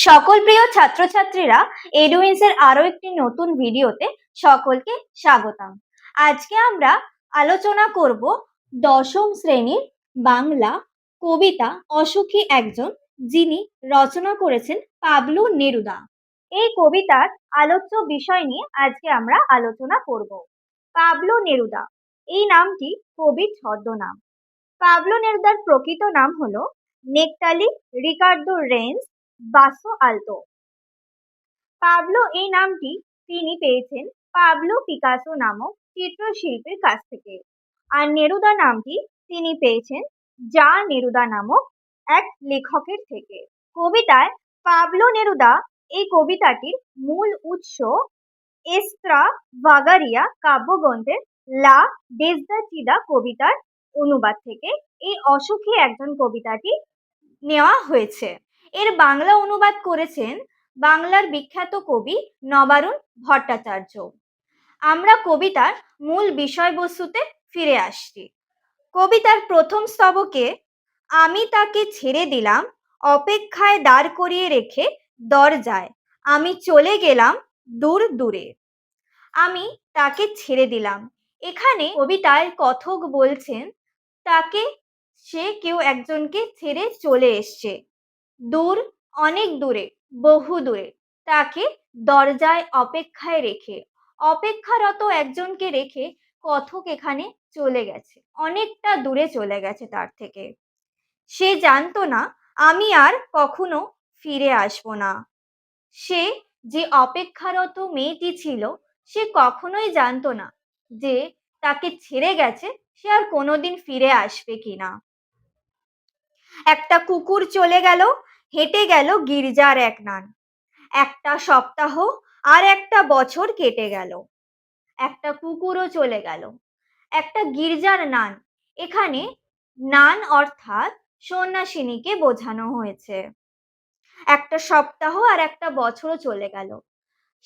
সকল প্রিয় ছাত্রছাত্রীরা এডুইন্স এর আরও একটি নতুন ভিডিওতে সকলকে স্বাগতম। আজকে আমরা আলোচনা করব দশম শ্রেণির বাংলা কবিতা অসুখী একজন যিনি রচনা করেছেন পাবলু নেরুদা। এই কবিতার আলোচ্য বিষয় নিয়ে আজকে আমরা আলোচনা করব। পাবলু নেরুদা, এই নামটি কবির ছদ্মনাম। পাবলো নেরুদার প্রকৃত নাম হলো নেকটালি রিকার্ডো রেন্স বাসো আলতো। পাবলো এই নামটি তিনি পেয়েছেন পাবলো পিকাসো নামক চিত্রশিল্পীর কাছ থেকে। আর নেরুদা নামটি তিনি পেয়েছেন যা নেরুদা নামক এক লেখকের থেকে। কবিতায় পাবলো নেরুদা এই কবিতাটির মূল উৎস এস্ত্রা ভাগারিয়া কাব্যগ্রন্থের লা চিদা কবিতার অনুবাদ থেকে এই অসুখী একজন কবিতাটি নেওয়া হয়েছে। এর বাংলা অনুবাদ করেছেন বাংলার বিখ্যাত কবি নবারুণ ভট্টাচার্য। আমরা কবিতার মূল বিষয়বস্তুতে ফিরে আসছি। কবিতার প্রথম স্তবকে আমি তাকে ছেড়ে দিলাম, অপেক্ষায় দাঁড় করিয়ে রেখে দরজায় আমি চলে গেলাম দূর দূরে। আমি তাকে ছেড়ে দিলাম। এখানে কবিতায় কথক বলছেন, তাকে সে কেউ একজনকে ছেড়ে চলে এসছে। দূর, অনেক দূরে, বহু দূরে। তাকে দরজায় অপেক্ষায় রেখে, অপেক্ষারত একজনকে রেখে কথক এখানে চলে গেছে। অনেকটা দূরে চলে গেছে তার থেকে। সে জানতো না, আমি আর কখনো ফিরে আসব না। সে যে অপেক্ষারত মেয়েটি ছিল, সে কখনোই জানতো না যে তাকে ছেড়ে গেছে, সে আর কোনোদিন ফিরে আসবে কিনা। একটা কুকুর চলে গেল হেঁটে গেল গির্জার এক নান। একটা সপ্তাহ আর একটা বছর কেটে গেল। একটা কুকুরও চলে গেল। একটা গির্জার নান। এখানে নান অর্থাৎ সন্ন্যাসিনীকে বোঝানো হয়েছে। একটা সপ্তাহ আর একটা বছরও চলে গেল।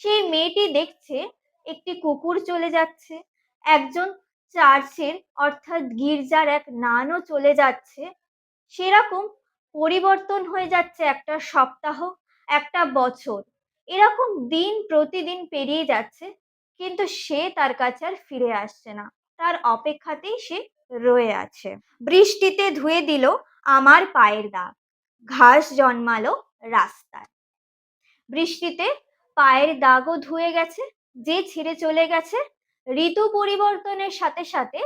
সেই মেয়েটি দেখছে একটি কুকুর চলে যাচ্ছে। একজন চার্চের অর্থাৎ গির্জার এক নানও চলে যাচ্ছে। সেরকম পরিবর্তন হয়ে যাচ্ছে একটা সপ্তাহ, একটা বছর। এরকম দিন প্রতিদিন পেরিয়ে যাচ্ছে, কিন্তু সে তার কাছে আর ফিরে আসছে না। তার অপেক্ষাতেই সে রয়ে আছে। বৃষ্টিতে ধুয়ে দিল আমার পায়ের দাগ। ঘাস জন্মালো রাস্তায়। বৃষ্টিতে পায়ের দাগও ধুয়ে গেছে, যে ছিঁড়ে চলে গেছে। ঋতু পরিবর্তনের সাথে সাথে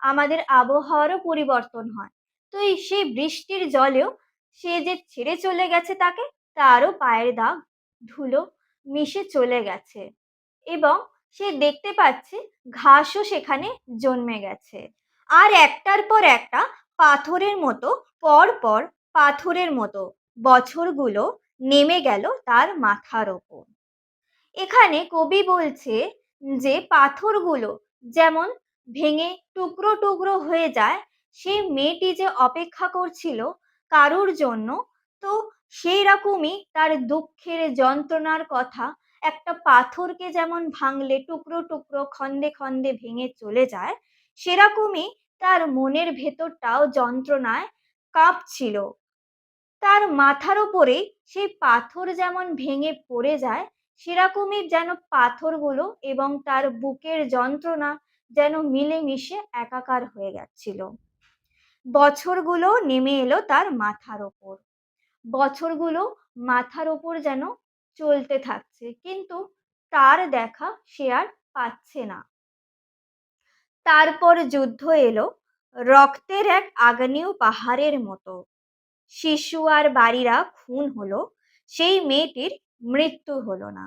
আমাদের আবহাওয়ারও পরিবর্তন হয়। তো সেই বৃষ্টির জলেও সে যে ছেড়ে চলে গেছে তাকে, তারও পায়ের দাগ ধুলো মিশে চলে গেছে এবং সে দেখতে পাচ্ছে ঘাসও সেখানে জন্মে গেছে। আর একটার পর একটা পাথরের মতো পর পর পাথরের মতো বছরগুলো নেমে গেল তার মাথার ওপর। এখানে কবি বলছে যে পাথরগুলো যেমন ভেঙে টুকরো টুকরো হয়ে যায়, সেই মেয়েটি যে অপেক্ষা করছিল কারুর জন্য? তো সেই রকমই তার দুঃখের যন্ত্রণার কথা একটা পাথরকে যেমন ভাঙলে টুকরো টুকরো খন্দে খন্দে ভেঙে চলে যায়, সেরকমই তার মনের ভেতরটাও যন্ত্রণায় কাঁপছিল। তার মাথার উপরে সেই পাথর যেমন ভেঙে পড়ে যায়, সেরকমই যেন পাথরগুলো এবং তার বুকের যন্ত্রণা যেন মিলেমিশে একাকার হয়ে যাচ্ছিল। বছরগুলো নেমে এলো তার মাথার ওপর। বছরগুলো মাথার ওপর যেন চলতে থাকছে, কিন্তু তার দেখা সে আর পাচ্ছে না। তারপর যুদ্ধ এলো রক্তের এক আগ্নেয় পাহাড়ের মতো। শিশু আর বাড়িরা খুন হলো, সেই মেয়েটির মৃত্যু হলো না।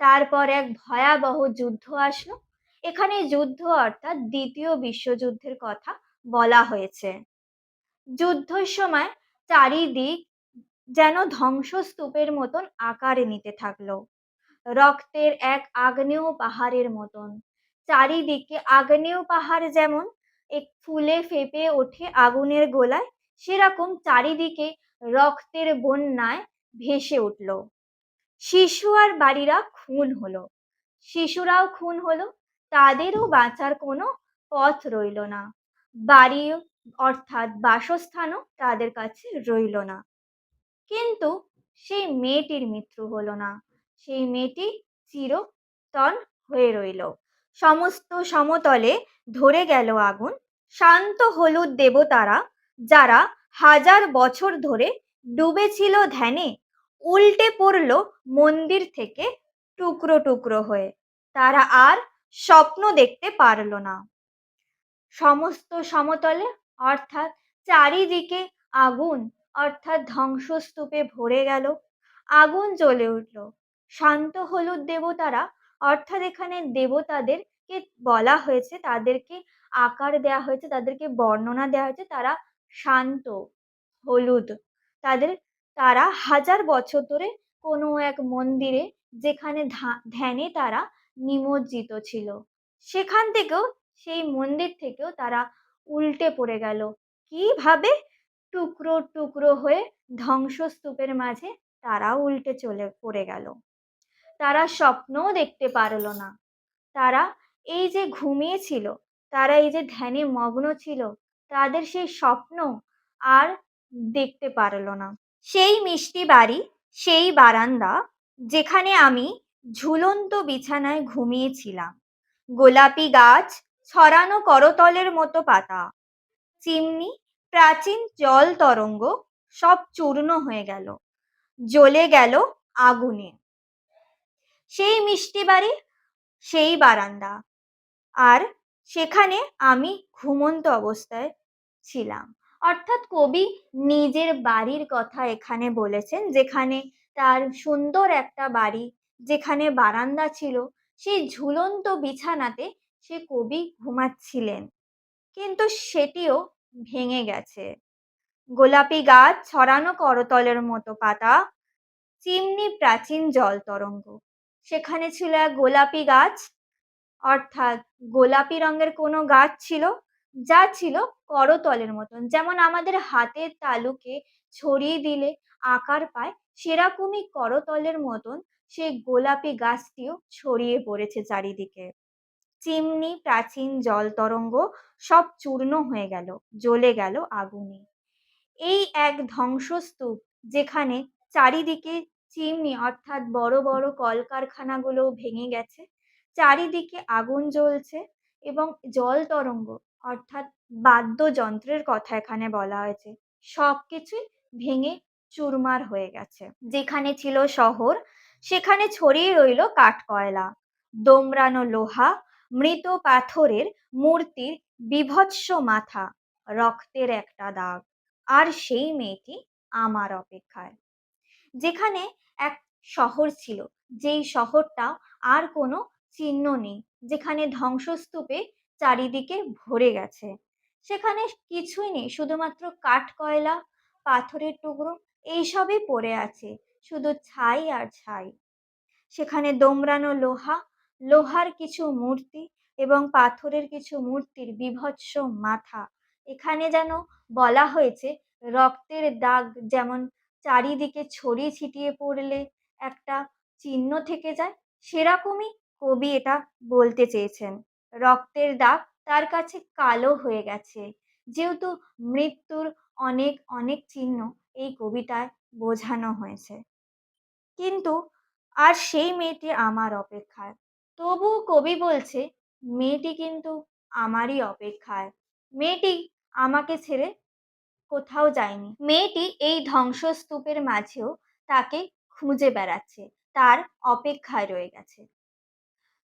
তারপর এক ভয়াবহ যুদ্ধ আসলো। এখানে যুদ্ধ অর্থাৎ দ্বিতীয় বিশ্বযুদ্ধের কথা বলা হয়েছে। যুদ্ধের সময় চারিদিক যেন ধ্বংসস্তূপের মতন আকার নিতে থাকল। রক্তের এক আগ্নেয় পাহাড়ের মতন। চারিদিকে আগ্নেয় পাহাড় যেমন এক ফুলে ফেপে ওঠে আগুনের গোলায়, সেরকম চারিদিকে রক্তের বন্যায় ভেসে উঠল। শিশু আর বাড়িরা খুন হলো। শিশুরাও খুন হলো। তাদেরও বাঁচার কোনো পথ রইল না। বাড়ি অর্থাৎ বাসস্থানও তাদের কাছে রইল না। কিন্তু সেই মেয়েটির মৃত্যু হলো না। সেই মেয়েটি চিরতন হয়ে রইল। সমস্ত সমতলে ধরে গেল আগুন। শান্ত হলুদ দেবতারা যারা হাজার বছর ধরে ডুবেছিল ধ্যানে উল্টে পড়ল মন্দির থেকে টুকরো টুকরো হয়ে। তারা আর স্বপ্ন দেখতে পারল না। সমস্ত সমতলে, অর্থাৎ চারিদিকে আগুন, অর্থাৎ ধ্বংসস্তূপে ভরে গেল। আগুন জ্বলে উঠল। শান্ত হলুদ দেবতারা, অর্থাৎ এখানে দেবতাদেরকে বলা হয়েছে, তাদেরকে আকার দেয়া হয়েছে, তাদেরকে বর্ণনা দেওয়া হয়েছে, তারা শান্ত, হলুদ। তাদের, তারা হাজার বছর ধরে কোনো এক মন্দিরে যেখানে ধ্যানে তারা নিমজ্জিত ছিল। সেখান থেকেও সেই মন্দির থেকেও তারা উল্টে পড়ে গেল। কীভাবে? টুকরো টুকরো হয়ে ধ্বংসস্তূপের মাঝে তারা উল্টে চলে পড়ে গেল। তারা স্বপ্নও দেখতে পারল না। তারা এই যে ঘুমিয়েছিল, তারা এই যে ধ্যানে মগ্ন ছিল, তাদের সেই স্বপ্ন আর দেখতে পারল না। সেই মিষ্টি বাড়ি, সেই বারান্দা যেখানে আমি ঝুলন্ত বিছানায় ঘুমিয়েছিলাম। গোলাপি গাছ ছড়ানো করতলের মতো পাতা। চিমনি, প্রাচীন জল তরঙ্গ সব চূর্ণ হয়ে গেল। জ্বলে গেল আগুনে। সেই মিষ্টি বাড়ি, সেই বারান্দা। আর সেখানে আমি ঘুমন্ত অবস্থায় ছিলাম। অর্থাৎ কবি নিজের বাড়ির কথা এখানে বলেছেন, যেখানে তার সুন্দর একটা বাড়ি, যেখানে বারান্দা ছিল, সেই ঝুলন্ত বিছানাতে সে কবি ঘুমাচ্ছিলেন। কিন্তু সেটিও ভেঙে গেছে। গোলাপি গাছ ছড়ানো করতলের মতো পাতা, চিমনি প্রাচীন জল তরঙ্গ। সেখানে ছিল এক গোলাপি গাছ, অর্থাৎ গোলাপি রঙের কোনো গাছ ছিল, যা ছিল করতলের মতন। যেমন আমাদের হাতের তালুকে ছড়িয়ে দিলে আকার পায়, সেরকমই করতলের মতন সেই গোলাপি গাছটিও ছড়িয়ে পড়েছে চারিদিকে। চিমনি, প্রাচীন জল তরঙ্গ সব চূর্ণ হয়ে গেল, জ্বলে গেল আগুনে। এই এক ধ্বংসস্তূপ যেখানে চারিদিকে চিমনি অর্থাৎ বড় বড় কলকারখানাগুলো ভেঙে গেছে, চারিদিকে আগুন জ্বলছে এবং জল তরঙ্গ অর্থাৎ বাদ্যযন্ত্রের কথা এখানে বলা হয়েছে সব কিছুই ভেঙে চুরমার হয়ে গেছে। যেখানে ছিল শহর, সেখানে ছড়িয়ে রইল কাঠকয়লা দোমরানো লোহা মৃত পাথরের মূর্তির বিভৎস মাথা, রক্তের একটা দাগ, আর সেই মেয়েটি আমার অপেক্ষায়। যেখানে এক শহর ছিল, যেই শহরটা আর কোনো চিহ্ন নেই, যেখানে ধ্বংসস্তূপে চারিদিকে ভরে গেছে। সেখানে কিছুই নেই, শুধুমাত্র কাঠ কয়লা পাথরের টুকরো, এইসবই পড়ে আছে, শুধু ছাই আর ছাই। সেখানে দোমরানো লোহা লোহার কিছু মূর্তি এবং পাথরের কিছু মূর্তির বিভৎস মাথা। এখানে যেন বলা হয়েছে, রক্তের দাগ যেমন চারিদিকে ছড়িয়ে ছিটিয়ে পড়লে একটা চিহ্ন থেকে যায়, সেরকমই কবি এটা বলতে চেয়েছেন। রক্তের দাগ তার কাছে কালো হয়ে গেছে। যেহেতু মৃত্যুর অনেক অনেক চিহ্ন এই কবিতায় বোঝানো হয়েছে। কিন্তু আর সেই মেয়েটি আমার অপেক্ষায়। তবু কবি বলছে, মেয়েটি কিন্তু আমারই অপেক্ষায়। মেয়েটি আমাকে ছেড়ে কোথাও যায়নি। মেয়েটি এই ধ্বংসস্তূপের মাঝেও তাকে খুঁজে বেড়াচ্ছে, তার অপেক্ষায় রয়ে গেছে।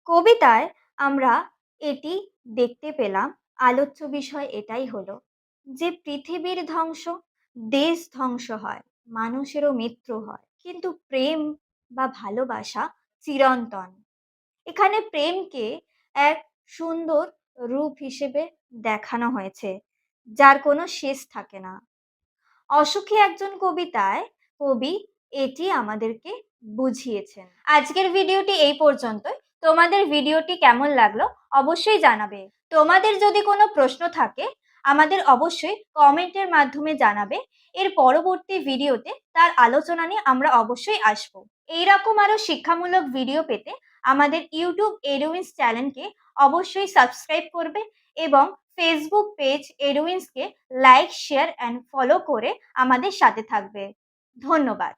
কবিতায় আমরা এটি দেখতে পেলাম। আলোচ্য বিষয় এটাই হলো যে পৃথিবীর ধ্বংস দেশ ধ্বংস হয়, মানুষেরও মৃত্যু হয়। কিন্তু প্রেম বা ভালোবাসা চিরন্তন। এখানে প্রেমকে এক সুন্দর রূপ হিসেবে দেখানো হয়েছে, যার কোনো শেষ থাকে না। অসুখী একজন কবিতায় কবি এটি আমাদেরকে বুঝিয়েছেন। আজকের ভিডিওটি এই পর্যন্তই। তোমাদের ভিডিওটি কেমন লাগল অবশ্যই জানাবে। তোমাদের যদি কোনো প্রশ্ন থাকে, আমাদের অবশ্যই কমেন্টের মাধ্যমে জানাবে। এর পরবর্তী ভিডিওতে তার আলোচনা নিয়ে আমরা অবশ্যই আসব। এইরকম আরও শিক্ষামূলক ভিডিও পেতে আমাদের ইউটিউব এডুইন্স চ্যানেলকে অবশ্যই সাবস্ক্রাইব করবে এবং ফেসবুক পেজ এডুইন্সকে লাইক শেয়ার অ্যান্ড ফলো করে আমাদের সাথে থাকবে। ধন্যবাদ।